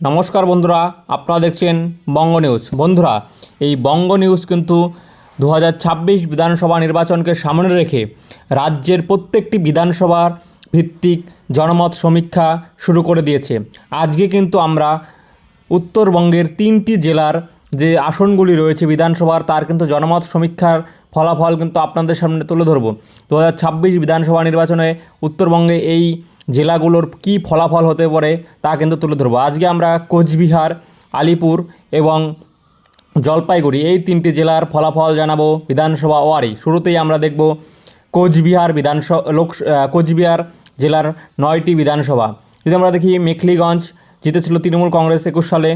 নমস্কার বন্ধুরা, আপনারা দেখছেন বঙ্গ নিউজ। বন্ধুরা, এই বঙ্গ নিউজ কিন্তু দু হাজার ছাব্বিশ বিধানসভা নির্বাচনকে সামনে রেখে রাজ্যের প্রত্যেকটি বিধানসভার ভিত্তিক জনমত সমীক্ষা শুরু করে দিয়েছে। আজকে কিন্তু আমরা উত্তরবঙ্গের তিনটি জেলার যে আসনগুলি রয়েছে বিধানসভার, তার কিন্তু জনমত সমীক্ষার ফলাফল কিন্তু আপনাদের সামনে তুলে ধরব। দু হাজার ছাব্বিশ বিধানসভা নির্বাচনে উত্তরবঙ্গে এই জেলাগুলোর কী ফলাফল হতে পারে তা কিন্তু তুলে ধরবো। আজকে আমরা কোচবিহার, আলিপুর এবং জলপাইগুড়ি এই তিনটি জেলার ফলাফল জানাব বিধানসভা ওয়ারি। শুরুতেই আমরা দেখব কোচবিহার বিধানসভা লোক কোচবিহার জেলার নয়টি বিধানসভা। যদি আমরা দেখি মেখলিগঞ্জ জিতেছিল তৃণমূল কংগ্রেস একুশ সালে,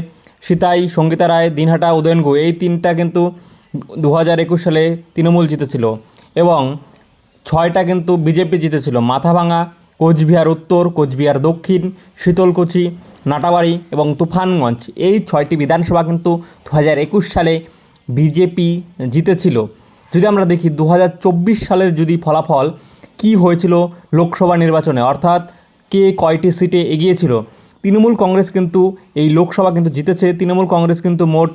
সিতাই, সঙ্গীতা রায়, দিনহাটা, উদয়নগু, এই তিনটা কিন্তু দু হাজার একুশ সালে তৃণমূল জিতেছিল এবং ছয়টা কিন্তু বিজেপি জিতেছিল। মাথাভাঙা কোচবিহার উত্তর, কোচবিহার দক্ষিণ, শীতলকুচি, নাটাবাড়ি এবং তুফানগঞ্জ। এই ছয়টি বিধানসভা কিন্তু দু হাজার একুশ সালে বিজেপি জিতেছিল। যদি আমরা দেখি দু হাজার চব্বিশ সালের যদি ফলাফল, কি হয়েছিল লোকসভা নির্বাচনে? অর্থাৎ কে কয়টি সিটে এগিয়েছিল? তৃণমূল কংগ্রেস কিন্তু এই লোকসভা কিন্তু জিতেছে। তৃণমূল কংগ্রেস কিন্তু মোট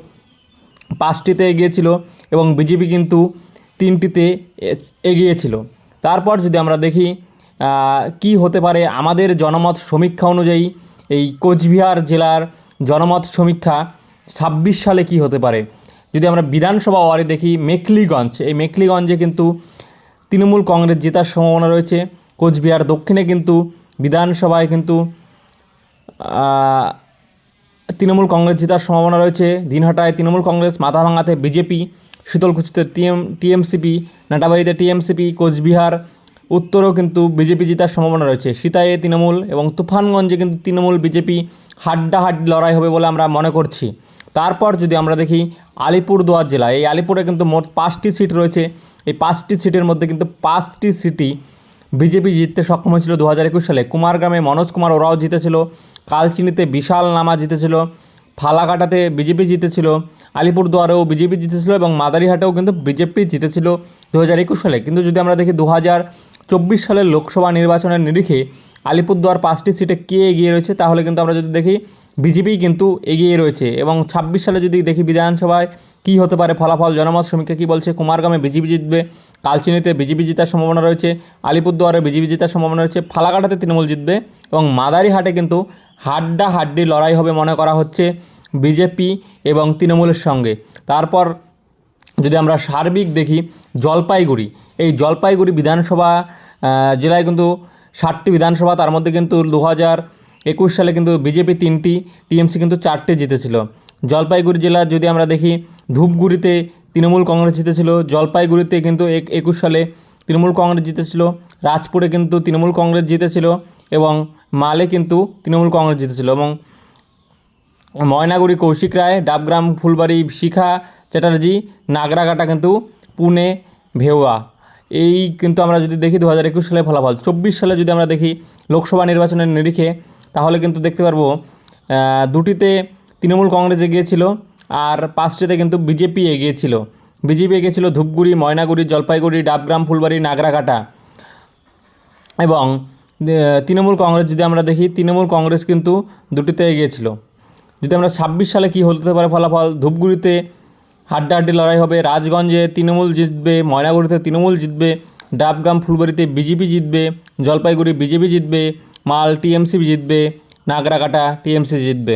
পাঁচটিতে এগিয়েছিল এবং বিজেপি কিন্তু তিনটিতে এগিয়েছিল। তারপর যদি আমরা দেখি কি হতে পারে? আমাদের জনমত সমীক্ষা অনুযায়ী এই কোচবিহার জেলার জনমত সমীক্ষা ছাব্বিশ সালে কি হতে পারে? যদি আমরা বিধানসভা ওয়ারে দেখি, মেখলিগঞ্জ। এই মেখলিগঞ্জে কিন্তু তৃণমূল কংগ্রেস জেতার সম্ভাবনা রয়েছে। কোচবিহার দক্ষিণে কিন্তু বিধানসভায় কিন্তু তৃণমূল কংগ্রেস জেতার সম্ভাবনা রয়েছে। দিনহাটায় তৃণমূল কংগ্রেস, মাথাভাঙাতে বিজেপি, শীতলকুচিতে টিএম, টিএমসিপি, নাটাবাড়িতে টিএমসিপি, কোচবিহার উত্তরেও কিন্তু বিজেপি জেতার সম্ভাবনা রয়েছে। সীতায়ে তৃণমূল এবং তুফানগঞ্জে কিন্তু তৃণমূল বিজেপি হাড্ডাহাড্ডি লড়াই হবে বলে আমরা মনে করছি। তারপর যদি আমরা দেখি আলিপুরদুয়ার জেলা, এই আলিপুরে কিন্তু মোট পাঁচটি সিট রয়েছে। এই পাঁচটি সিটের মধ্যে কিন্তু পাঁচটি সিটি বিজেপি জিততে সক্ষম হয়েছিল দু হাজার একুশ সালে। কুমারগ্রামে মনোজ কুমার ওরাও জিতেছিল, কালচিনিতে বিশাল নামা জিতেছিল, ফালাকাটাতে বিজেপি জিতেছিল, আলিপুরদুয়ারেও বিজেপি জিতেছিল এবং মাদারিহাটেও কিন্তু বিজেপি জিতেছিল দু হাজার একুশ সালে। কিন্তু যদি আমরা দেখি দু হাজার চব্বিশ সালের লোকসভা নির্বাচনের নিরিখে আলিপুরদুয়ার পাঁচটি সিটে কে এগিয়ে রয়েছে, তাহলে কিন্তু আমরা যদি দেখি বিজেপি কিন্তু এগিয়ে রয়েছে এবং ছাব্বিশ সালে যদি দেখি বিধানসভায় কী হতে পারে ফলাফল, জনমত সমীক্ষা কী বলছে কুমারগ্রামে বিজেপি জিতবে, কালচিনিতে বিজেপি জেতার সম্ভাবনা রয়েছে, আলিপুরদুয়ারে বিজেপি জেতার সম্ভাবনা রয়েছে, ফালাকাটাতে তৃণমূল জিতবে এবং মাদারিহাটে কিন্তু হাড্ডা হাড্ডি লড়াই হবে মনে করা হচ্ছে বিজেপি এবং তৃণমূলের সঙ্গে। তারপর যদি আমরা সার্বিক দেখি, জলপাইগুড়ি। এই জলপাইগুড়ি বিধানসভা জেলায় কিন্তু ষাটটি বিধানসভা, তার মধ্যে কিন্তু দু হাজার একুশ সালে কিন্তু বিজেপি তিনটি, টিএমসি কিন্তু চারটে জিতেছিল। জলপাইগুড়ি জেলা যদি আমরা দেখি, ধূপগুড়িতে তৃণমূল কংগ্রেস জিতেছিল, জলপাইগুড়িতে কিন্তু এক- একুশ সালে তৃণমূল কংগ্রেস জিতেছিল, রাজপুরে কিন্তু তৃণমূল কংগ্রেস জিতেছিল এবং মালে কিন্তু তৃণমূল কংগ্রেস জিতেছিল এবং ময়নাগুড়ি কৌশিক রায়, ডাবগ্রাম, ফুলবাড়ি, শিখা চ্যাটার্জি নাগরাকাটা কিন্তু পুনে, ভেওয়া। এই কিন্তু আমরা যদি দেখি দু হাজার একুশ সালে ফলাফল, চব্বিশ সালে যদি আমরা দেখি লোকসভা নির্বাচনের নিরিখে, তাহলে কিন্তু দেখতে পারব দুটিতে তৃণমূল কংগ্রেস এগিয়েছিল আর পাঁচটিতে কিন্তু বিজেপি এগিয়েছিল বিজেপি এগিয়েছিল ধূপগুড়ি, ময়নাগুড়ি, জলপাইগুড়ি, ডাবগ্রাম, ফুলবাড়ি নাগরাকাটা এবং তৃণমূল কংগ্রেস যদি আমরা দেখি, তৃণমূল কংগ্রেস কিন্তু দুটিতে এগিয়েছিল যদি আমরা ছাব্বিশ সালে কী হতে পারে ফলাফল, ধূপগুড়িতে হাড্ডাহাড্ডি লড়াই হবে, রাজগঞ্জে তৃণমূল জিতবে, ময়নাগুড়িতে তৃণমূল জিতবে, ডাবগাম ফুলবাড়িতে বিজেপি জিতবে, জলপাইগুড়ি বিজেপি জিতবে, মাল টিএমসি জিতবে, নাগরাকাটা টিএমসি জিতবে।